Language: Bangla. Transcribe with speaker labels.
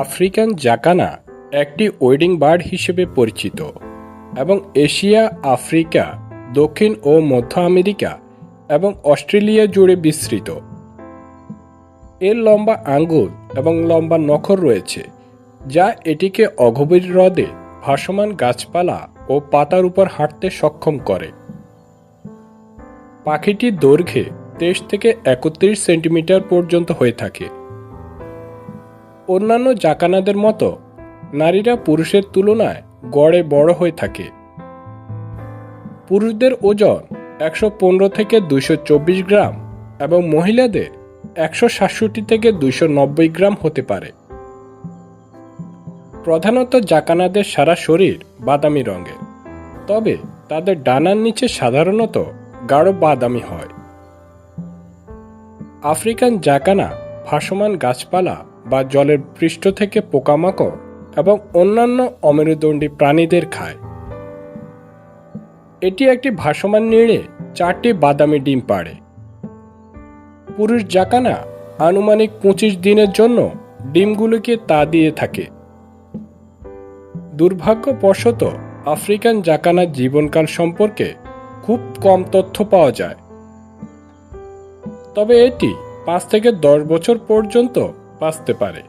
Speaker 1: আফ্রিকান জাকানা একটি ওয়েডিং বার্ড হিসেবে পরিচিত এবং এশিয়া, আফ্রিকা, দক্ষিণ ও মধ্য আমেরিকা এবং অস্ট্রেলিয়া জুড়ে বিস্তৃত। এর লম্বা আঙ্গুল এবং লম্বা নখর রয়েছে, যা এটিকে অগভীর হ্রদে ভাসমান গাছপালা ও পাতার উপর হাঁটতে সক্ষম করে। পাখিটির দৈর্ঘ্যে তেইশ থেকে একত্রিশ সেন্টিমিটার পর্যন্ত হয়ে থাকে। অন্যান্য জাকানাদের মতো নারীরা পুরুষের তুলনায় গড়ে বড় হয়ে থাকে। পুরুষদের ওজন একশো পনেরো থেকে দুইশো চব্বিশ গ্রাম এবং মহিলাদের একশো সাতষট্টি থেকে দুইশো নব্বই গ্রাম হতে পারে। প্রধানত জাকানাদের সারা শরীর বাদামি রঙের, তবে তাদের ডানার নিচে সাধারণত গাঢ় বাদামি হয়। আফ্রিকান জাকানা ভাসমান গাছপালা বা জলের পৃষ্ঠ থেকে পোকামাকড় এবং অন্যান্য অমেরুদণ্ডী প্রাণীদের খায়। এটি একটি ভাসমান নিড়ে চারটি বাদামি ডিম পাড়ে। পুরুষ জাকানা আনুমানিক পঁচিশ দিনের জন্য ডিমগুলোকে তা দিয়ে থাকে। দুর্ভাগ্যবশত আফ্রিকান জাকানার জীবনকাল সম্পর্কে খুব কম তথ্য পাওয়া যায়। তবে এটি পাঁচ থেকে দশ বছর পর্যন্ত বাঁচতে পারে।